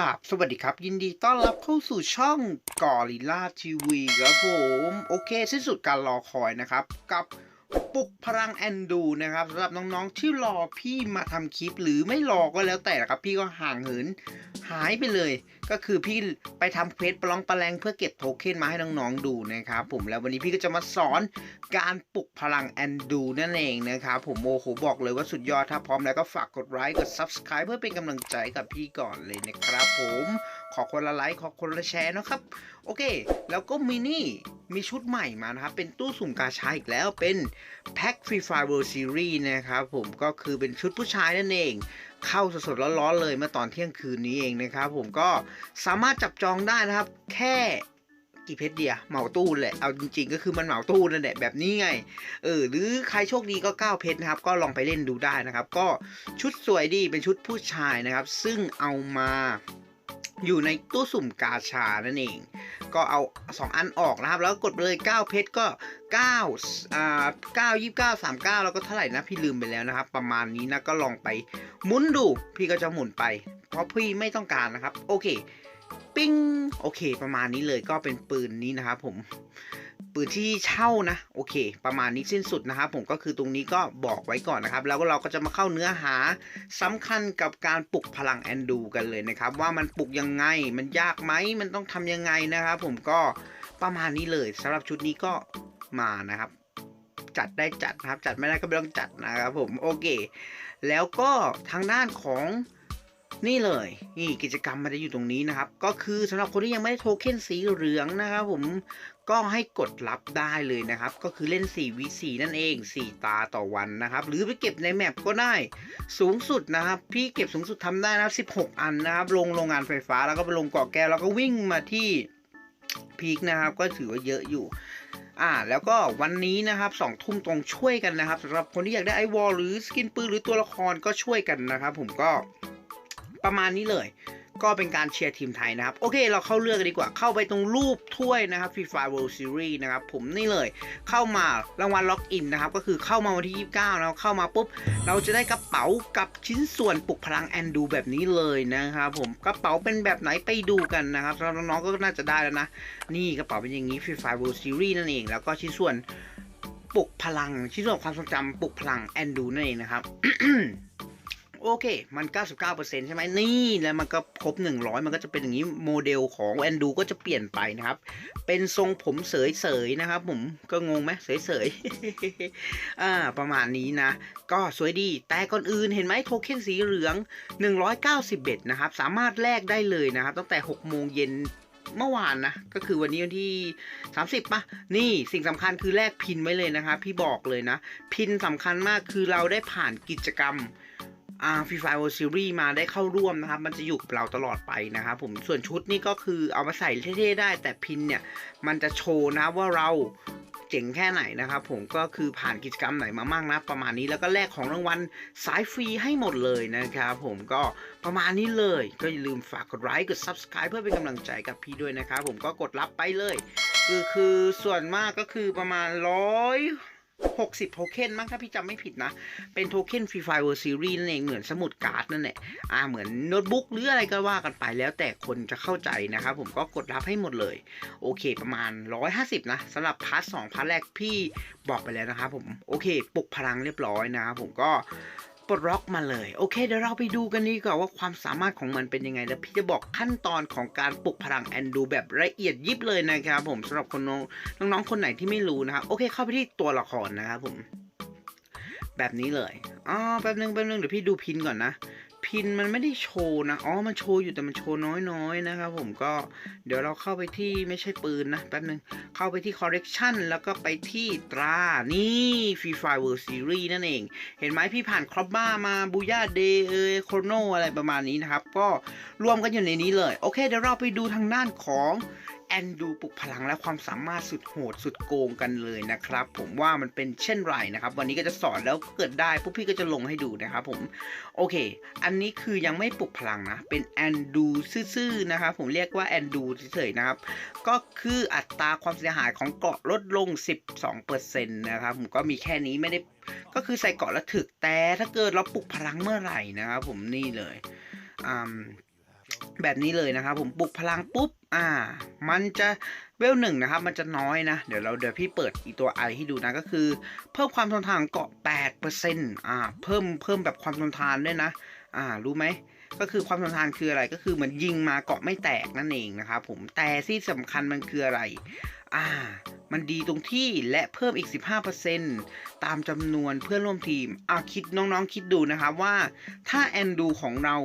ราบ สวัสดีครับ ยินดีต้อนรับเข้าสู่ช่องกอริล่าทีวีครับผม โอเคสิ้นสุดการรอคอยนะครับ กับ ปลุกพลังแอนดูนะครับสำหรับน้องๆที่รอพี่มาทำคลิปหรือไม่รอก็แล้วแต่ครับ พี่ก็ห่างเหินหายไปเลย ก็คือพี่ไปทำเควสปลองปลแรงเพื่อเก็บโทเค็นมาให้น้องๆดูนะครับผมแล้ววันนี้พี่ก็จะมาสอนการปลุกพลังแอนดูนั่นเองนะครับผมโอ้โหบอกเลยว่าสุดยอดถ้าพร้อมแล้วก็ฝากกดไลค์กด Subscribe เพื่อเป็นกำลังใจกับพี่ก่อนเลยนะครับผม ขอคนละไลค์ขอคนละแชร์นะครับ โอเค แล้วก็มินี่มีชุดใหม่มานะครับ เป็นตู้สุ่มกาชาอีกแล้วเป็น Pack Free Fire World Series นะครับผมก็คือเป็นชุดผู้ชายนั่นเอง เข้าสดๆร้อนๆเลยเมื่อตอนเที่ยงคืนนี้เองนะครับผมก็สามารถจับจองได้นะครับ แค่กี่เพชรเดียเหมาตู้แหละ เอาจริงๆ ก็คือมันเหมาตู้นั่นแหละแบบนี้ไง เออ หรือใครโชคดีก็ 9 เพชรนะครับ ก็ลองไปเล่นดูได้นะครับ ก็ชุดสวยดีเป็นชุดผู้ชายนะครับ ซึ่งเอามา อยู่ในตู้สุ่มกาชานั่นเอง ก็เอา 2 อันออกนะครับ แล้วกดไปเลย 9 เพชรก็9อ่า9 29 39 แล้วก็เท่าไหร่นะ พี่ลืมไปแล้วนะครับ ประมาณนี้นะ ก็ลองไปหมุนดู พี่ก็จะหมุนไป เพราะพี่ไม่ต้องการนะครับ โอเค ปิ้ง โอเค ประมาณนี้เลยก็เป็นปืนนี้นะครับผม ปืนที่เช่านะ โอเค ประมาณนี้สิ้นสุดนะครับ ผมก็คือตรงนี้ก็บอกไว้ก่อนนะครับ แล้วก็เราก็จะมาเข้าเนื้อหาสำคัญกับการปลุกพลังแอนดูกันเลยนะครับ ว่ามันปลุกยังไงมันยากไหมมันต้องทำยังไงนะครับ ผมก็ประมาณนี้เลยสำหรับชุดนี้ก็มานะครับ จัดได้จัดนะครับ จัดไม่ได้ก็ไม่ต้องจัดนะครับ ผมโอเค แล้วก็ทางด้านของ นี่เลย นี่กิจกรรมมันจะอยู่ตรงนี้นะครับ ก็คือสำหรับคนที่ยังไม่ได้โทเค็นสีเหลืองนะครับผมก็ให้กดรับได้เลยนะครับ ก็คือเล่น4วิ4นั่นเอง 4 ตาต่อวันนะครับ หรือไปเก็บในแมปก็ได้ สูงสุดนะครับ พี่เก็บสูงสุดทำได้นะครับ 16 อันนะครับ ลงโรงงานไฟฟ้าแล้วก็ไปลงเกาะแก้วแล้วก็วิ่งมาที่พีคนะครับ ก็ถือว่าเยอะอยู่อ่าแล้วก็วันนี้นะครับสองทุ่มตรงช่วยกันนะครับสำหรับคนที่อยากได้ไอวอลหรือสกินปืนหรือตัวละครก็ช่วยกันนะครับ ผมก็ ประมาณนี้เลย ก็เป็นการเชียร์ทีมไทยนะครับ โอเคเราเข้าเลือกกันดีกว่าเข้าไปตรงรูปถ้วยนะครับ FIFA World Series นะครับ ผมนี่เลยเข้ามารางวัลล็อกอินนะครับ ก็คือเข้ามาวันที่ 29แล้วเข้ามาปุ๊บ เราจะได้กระเป๋ากับชิ้นส่วนปลุกพลังแอนดูแบบนี้เลยนะครับผมกระเป๋าเป็นแบบไหนไปดูกันนะครับสำหรับน้องๆก็น่าจะได้แล้วนะ นี่กระเป๋าเป็นอย่างนี้ FIFA World Series นั่นเองแล้วก็ชิ้นส่วนปลุกพลังชิ้นส่วนความทรงจำปลุกพลังแอนดูนั่นเองนะครับ โอเค มัน 99%ใช่ไหมนี่แล้วมันก็ครบ 100 มันก็จะเป็นอย่างนี้โมเดลของแอนดูก็จะเปลี่ยนไปนะครับ เป็นทรงผมเสยๆนะครับ ผมก็งงไหมเสยๆอ่าประมาณนี้นะ ก็สวยดี แต่ก่อนอื่นเห็นไหมโทเค็นสีเหลือง 191 นะครับ สามารถแลกได้เลยนะครับ ตั้งแต่ 6 โมงเย็นเมื่อวานนะ ก็คือวันนี้วันที่ 30ป่ะ นี่สิ่งสำคัญคือแลกพินไว้เลยนะครับพี่บอกเลยนะ พินสำคัญมากคือเราได้ผ่านกิจกรรม อ่าฟรีไฟร์ซีรีส์มาได้เข้าร่วมนะครับ มันจะอยู่กับเราตลอดไปนะครับผมส่วนชุดนี่ก็คือเอามาใส่เท่ๆได้ แต่พินเนี่ย มันจะโชว์นะว่าเราเจ๋งแค่ไหนนะครับผมก็คือผ่านกิจกรรมไหนมามั่งนะประมาณนี้แล้วก็แลกของรางวัลสายฟรีให้หมดเลยนะครับผมก็ประมาณนี้เลยก็อย่าลืมฝากกดไลค์กด Subscribe เพื่อเป็นกำลังใจกับพี่ด้วยนะครับผมก็กดรับไปเลย คือคือส่วนมากก็คือประมาณร้อย 60 โทเค็นมั้งถ้าพี่จำไม่ผิดนะ เป็นโทเค็นฟรีไฟเวอร์ซีรีส์นั่นเองเหมือนสมุดการ์ดนั่นแหละอ่าเหมือนโน้ตบุ๊กหรืออะไรก็ว่ากันไปแล้วแต่คนจะเข้าใจนะครับผมก็กดรับให้หมดเลย โอเคประมาณ 150 นะสำหรับพาร์ทสองพาร์ทแรกพี่บอกไปแล้วนะครับผมโอเคปลุกพลังเรียบร้อยนะครับผมก็ ปลอกมาเลย โอเคเดี๋ยวเราไปดูกันดีกว่าว่าความสามารถของมันเป็นยังไง แล้วพี่จะบอกขั้นตอนของการปลุกพลังแอนดูแบบละเอียดยิบเลยนะครับผมสำหรับคนน้องน้องๆคนไหนที่ไม่รู้นะครับโอเคเข้าไปที่ตัวละครนะครับผม แบบนี้เลยอ๋อแป๊บนึงแป๊บนึงเดี๋ยวพี่ดูพินก่อนนะ พินมันไม่ได้โชว์นะ อ๋อ มันโชว์อยู่แต่มันโชว์น้อยๆนะครับผมก็เดี๋ยวเราเข้าไปที่ไม่ใช่ปืนนะแป๊บนึง เข้าไปที่ correction แล้วก็ไปที่ตรา นี่ Free Fire World Series นั่นเอง เห็นไหมพี่ผ่านครอบบ้ามาบูย่าเดย์เอโครโนอะไรประมาณนี้นะครับ ก็รวมกันอยู่ในนี้เลย โอเค เดี๋ยวเราไปดูทางด้านของ แอนดูปลุกพลังและความสามารถสุดโหดสุดโกงกันเลยนะครับ ผมว่ามันเป็นเช่นไรนะครับ วันนี้ก็จะสอนแล้วเกิดได้พวกพี่ก็จะลงให้ดูนะครับผมโอเค อันนี้คือยังไม่ปลุกพลังนะ เป็นแอนดูซื่อๆนะครับผมเรียกว่าแอนดูเฉยๆนะครับ ก็คืออัตราความเสียหายของเกาะลดลง 12%นะครับผมก็มีแค่นี้ไม่ได้ก็คือใส่เกาะแล้วถึกแต่ถ้าเกิดเราปลุกพลังเมื่อไหร่นะครับผมนี่เลยอืม แบบนี้เลยนะครับผมปลุกพลังปุ๊บ อ่า มันจะเวลหนึ่งนะครับ มันจะน้อยนะ เดี๋ยวเราเดี๋ยวพี่เปิดอีตัวไอให้ดูนะก็คือ เพิ่มความทนทานของเกาะ8%อ่า เพิ่มเพิ่มแบบความทนทานด้วยนะ อ่า รู้ไหมก็คือความทนทานคืออะไรก็คือเหมือนยิงมาเกาะไม่แตกนั่นเองนะครับผมแต่ที่สำคัญมันคืออะไร อ่า มันดีตรงที่และเพิ่มอีก 15%ตามจำนวนเพื่อนร่วมทีมเอาคิดน้องๆคิดดูนะครับว่า ถ้าแอนดูของเรา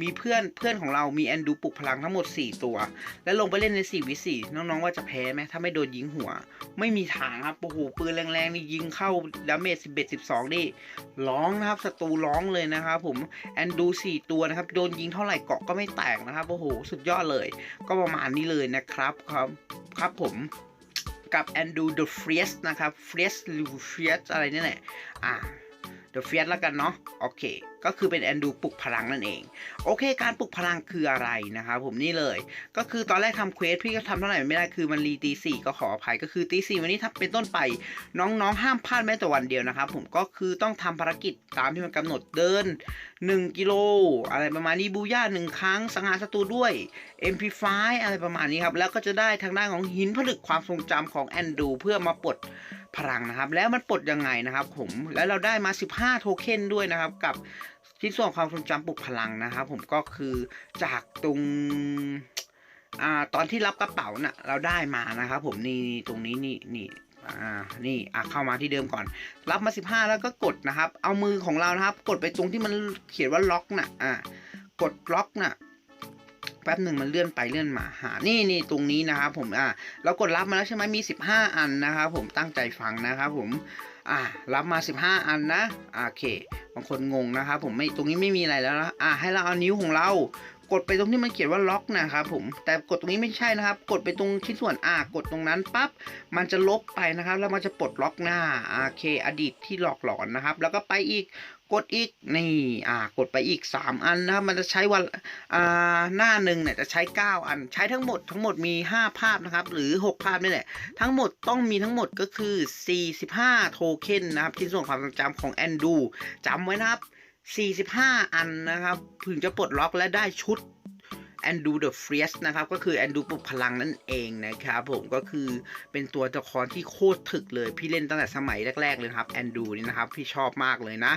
มีเพื่อนเพื่อนของเรามีแอนดูปลุกพลังทั้งหมด 4 ตัว แล้วลงไปเล่นใน4วิสีน้องๆว่าจะแพ้ไหมถ้าไม่โดนยิงหัว ไม่มีทางครับโอ้โหปืนแรงๆนี่ยิงเข้าดาเมจ11 12นี่ร้องนะครับศัตรูร้องเลยนะครับผมแอนดู 4 ตัวนะครับโดนยิงเท่าไหร่เกาะก็ไม่แตกนะครับโอ้โหสุดยอดเลย ก็ประมาณนี้เลยนะครับครับ ครับผม กับแอนดูเดอะเฟรสนะครับเฟรสหรือเฟรสอะไรนี่แหละอ่า The Fierce แล้วกันเนาะโอเค ก็คือเป็น Andu ปลุกพลังนั่นเอง โอเค การปลุกพลังคืออะไรนะครับผมนี่เลย ก็คือตอนแรกทำเควสพี่ก็ทำเท่าไหร่ไม่ได้คือมันรีตีสี่ก็ขออภัยก็คือตีสี่วันนี้ถ้าเป็นต้นไป น้องๆ ห้ามพลาดแม้แต่วันเดียวนะครับผมก็คือต้องทำภารกิจตามที่มันกำหนดเดิน 1 กิโล อะไรประมาณนี้บูย่าหนึ่งครั้งสังหารศัตรูด้วย MP5 อะไรประมาณนี้ครับแล้วก็จะได้ทางด้านของหินผลึกความทรงจำของแอนดูเพื่อมาปลด พลังนะครับ แล้วมันปลดยังไงนะครับ ผมแล้วเราได้มา 15 โทเค็นด้วยนะครับ กับชิ้นส่วนความทรงจำปลุกพลังนะครับ ผมก็คือจากตรงอ่าตอนที่รับกระเป๋าน่ะเราได้มานะครับผมนี่ตรงนี้นี่นี่อ่านี่อะเข้ามาที่เดิมก่อน รับมา 15 แล้วก็กดนะครับ เอามือของเรานะครับ กดไปตรงที่มันเขียนว่าล็อกน่ะอ่ากดล็อกน่ะ ป๊บหนึ่งมันเลื่อนไปเลื่อนมาหา นี่นี่ตรงนี้นะครับผมอ่าเรากดรับมาแล้วใช่ไหมมี 15 อันนะครับผมตั้งใจฟังนะครับผมอ่ารับมา 15 อันนะโอเค บางคนงงนะครับผมไม่ตรงนี้ไม่มีอะไรแล้วนะอ่าให้เราเอานิ้วของเรากดไปตรงที่มันเขียนว่าล็อกนะครับผมแต่กดตรงนี้ไม่ใช่นะครับ กดไปตรงชิ้นส่วนอ่ากดตรงนั้นปั๊บมันจะลบไปนะครับ แล้วมันจะปลดล็อกหน้าโอเค อดีตที่หลอกหลอนนะครับ แล้วก็ไปอีก กดอีกนี่อ่ากดไปอีก 3 อันนะครับมันจะใช้วันอ่าหน้าหนึ่งเนี่ยจะใช้ 9 อันใช้ทั้งหมดทั้งหมดมี 5 ภาพนะครับ หรือ 6 ภาพนี่แหละทั้งหมดต้องมีทั้งหมดก็คือ 45 โทเค็นนะครับชิ้นส่วนความทรงจำของแอนดูจำไว้นะครับ 45 อันนะครับ ถึงจะปลดล็อกและได้ชุด แอนดูเดอะเฟรียสนะครับ ก็คือแอนดูปลุกพลังนั่นเองนะครับผมก็คือเป็นตัวละครที่โคตรถึกเลย พี่เล่นตั้งแต่สมัยแรก ๆ เลยครับแอนดูนี่นะครับพี่ชอบมากเลยนะ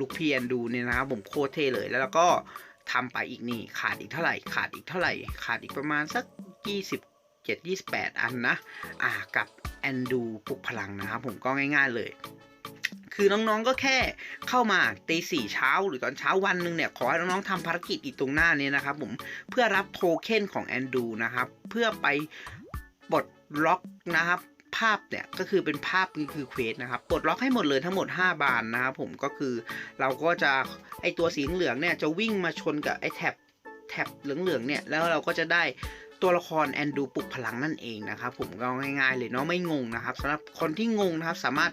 ลูกพี่แอนดูเนี่ยนะครับผมโคตรเท่เลยแล้วก็ทำไปอีกนี่ขาดอีกเท่าไหร่ขาดอีกเท่าไหร่ ขาดอีกประมาณสัก27 28 อันนะ อ่ากับแอนดูปลุกพลังนะครับผมก็ง่ายๆเลย คือน้องๆก็แค่เข้ามาตีสี่เช้าหรือตอนเช้าวันหนึ่งเนี่ย ขอให้น้องๆทำภารกิจอีกตรงหน้านี้นะครับผมเพื่อรับโทเค็นของแอนดูนะครับ เพื่อไปปลดล็อกนะครับภาพเนี่ยก็คือเป็นภาพนี่คือเควสนะครับปลดล็อกให้หมดเลยทั้งหมด 5 บานนะครับผมก็คือเราก็จะไอตัวสีเหลืองเนี่ยจะวิ่งมาชนกับไอแท็บแท็บเหลืองๆเนี่ยแล้วเราก็จะได้ตัวละครแอนดูปลุกพลังนั่นเองนะครับผมก็ง่ายๆเลยเนาะไม่งงนะครับสำหรับคนที่งงนะครับสามารถ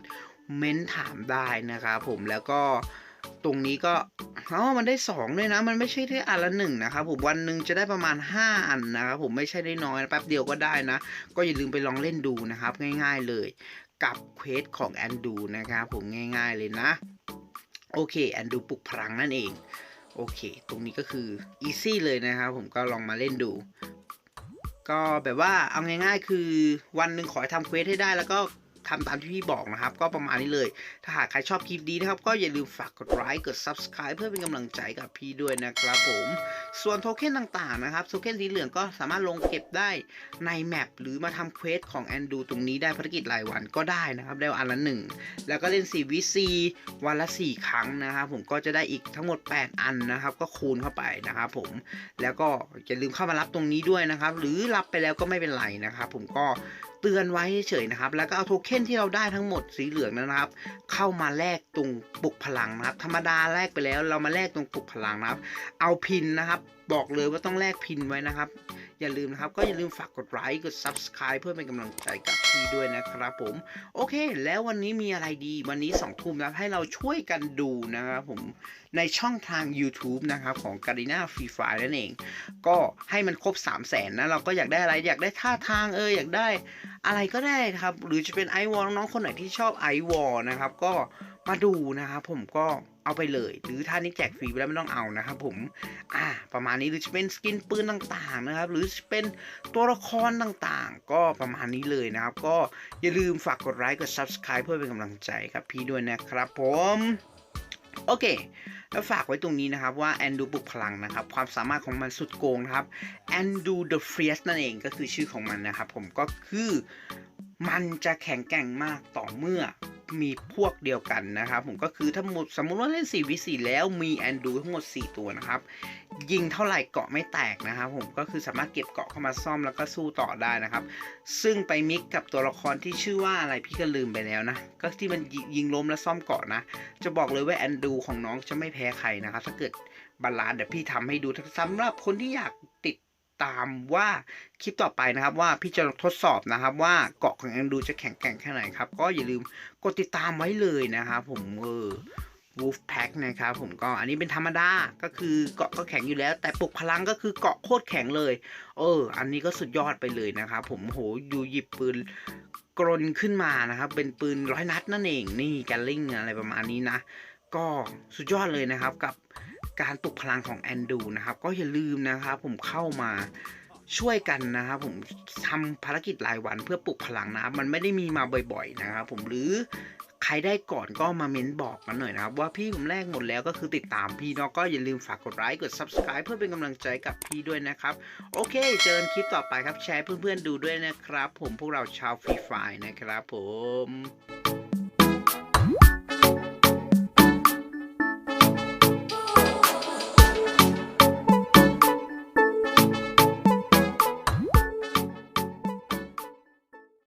เม้นถามได้นะครับผมแล้วก็ตรงนี้ก็อ๋อมันได้2ด้วยนะ มันไม่ใช่แค่อันละหนึ่งนะครับผมวันหนึ่งจะได้ประมาณ 5 อันนะครับผมไม่ใช่ได้น้อยนะแป๊บเดียวก็ได้นะ ก็อย่าลืมไปลองเล่นดูนะครับ ง่าย ๆเลย กับเควสของแอนดูนะครับผมง่าย ๆเลยนะ โอเคแอนดูปลุกพลังนั่นเอง โอเค ตรงนี้ก็คืออีซี่เลยนะครับผมก็ลองมาเล่นดูก็แบบว่าเอาง่ายๆ คือวันหนึ่งขอทำเควสให้ได้แล้วก็ ทำตามที่พี่บอกนะครับ ก็ประมาณนี้เลย ถ้าหากใครชอบคลิปนี้นะครับ ก็อย่าลืมฝากกดไลค์กด Subscribe เพื่อเป็นกำลังใจกับพี่ด้วยนะครับผม ส่วนโทเค็นต่างๆนะครับโทเค็นสีเหลืองก็สามารถลงเก็บได้ในแมปหรือมาทำเควสของแอนดูตรงนี้ได้ภารกิจรายวันก็ได้นะครับ ได้อันละหนึ่งแล้วก็เล่น4วิซีวันละ 4 ครั้งนะครับผมก็จะได้อีกทั้งหมด 8 อันนะครับ ก็คูณเข้าไปนะครับผมแล้วก็อย่าลืมเข้ามารับตรงนี้ด้วยนะครับ หรือรับไปแล้วก็ไม่เป็นไรนะครับ ผมก็ เตือนไว้เฉยนะครับ แล้วก็เอาโทเค็นที่เราได้ทั้งหมดสีเหลืองนะครับ เข้ามาแลกตรงปลุกพลังนะครับ ธรรมดาแลกไปแล้ว เรามาแลกตรงปลุกพลังนะครับ เอาพินนะครับ บอกเลยว่าต้องแลกพินไว้นะครับ อย่าลืมนะครับ ก็อย่าลืมฝากกดไลค์กด Subscribe เพื่อเป็นกำลังใจกับพี่ด้วยนะครับผม โอเค แล้ววันนี้มีอะไรดี วันนี้2ทุ่มแล้วให้เราช่วยกันดูนะครับผมในช่องทาง YouTube นะครับของ g a r i n a Free Fire นั่นเอง ก็ให้มันครบ 3 0 0แสนนะเราก็อยากได้อะไรอยากได้ท่าทางเอออยากได้อะไรก็ได้ครับ หรือจะเป็นไอวอลน้องๆคนไหนที่ชอบไอวอลนะครับก็ มาดูนะครับผมก็เอาไปเลย หรือถ้านี้แจกฟรีไปแล้วไม่ต้องเอานะครับผมอ่าประมาณนี้หรือจะเป็นสกินปืนต่างๆนะครับ หรือจะเป็นตัวละครต่างๆ ก็ประมาณนี้เลยนะครับ ก็อย่าลืมฝากกดไลค์กด subscribe เพื่อเป็นกำลังใจครับพี่ด้วยนะครับผมโอเค แล้วฝากไว้ตรงนี้นะครับว่าแอนดูปลุกพลังนะครับ ความสามารถของมันสุดโกงนะครับแอนดูเดอะเฟรีสนั่นเองก็คือชื่อของมันนะครับ ผมก็คือมันจะแข็งแกร่งมากต่อเมื่อ มีพวกเดียวกันนะครับ ผมก็คือถ้าสมมุติว่าเล่น4วิ4แล้วมีแอนดูทั้งหมด 4 ตัวนะครับ ยิงเท่าไหร่เกาะไม่แตกนะครับ ผมก็คือสามารถเก็บเกาะเข้ามาซ่อมแล้วก็สู้ต่อได้นะครับ ซึ่งไปมิกกับตัวละครที่ชื่อว่าอะไรพี่ก็ลืมไปแล้วนะก็ที่มันยิงล้มแล้วซ่อมเกาะนะ จะบอกเลยว่าแอนดูของน้องจะไม่แพ้ใครนะครับถ้าเกิดบาลานเดี๋ยวพี่ทำให้ดูสำหรับคนที่อยากติด ตามว่าคลิปต่อไปนะครับว่าพี่จะทดสอบนะครับว่าเกาะของแอนดูจะแข็งแกร่งแค่ไหนครับ ก็อย่าลืมกดติดตามไว้เลยนะครับผมเออ Wolf Pack นะครับผมก็อันนี้เป็นธรรมดาก็คือเกาะก็แข็งอยู่แล้ว แต่ปลุกพลังก็คือเกาะโคตรแข็งเลย เออ อันนี้ก็สุดยอดไปเลยนะครับผมโหอยู่หยิบปืนกรนขึ้นมานะครับ เป็นปืนร้อยนัดนั่นเองนี่แกลลิงอะไรประมาณนี้นะ ก็สุดยอดเลยนะครับกับ การปลุกพลังของแอนดูนะครับ ก็อย่าลืมนะครับผมเข้ามาช่วยกันนะครับผมทำภารกิจรายวันเพื่อปลุกพลังนะครับมันไม่ได้มีมาบ่อย ๆ นะครับผมหรือใครได้ก่อนก็มาเม้นบอกกันหน่อยนะครับ ว่าพี่ผมแรกหมดแล้วก็คือติดตามพี่เนาะก็อย่าลืมฝากกดไลค์กด subscribe เพื่อเป็นกำลังใจกับพี่ด้วยนะครับ โอเค เจอกันคลิปต่อไปครับแชร์เพื่อนๆดูด้วยนะครับ ผมพวกเราชาวฟรีไฟนะครับผม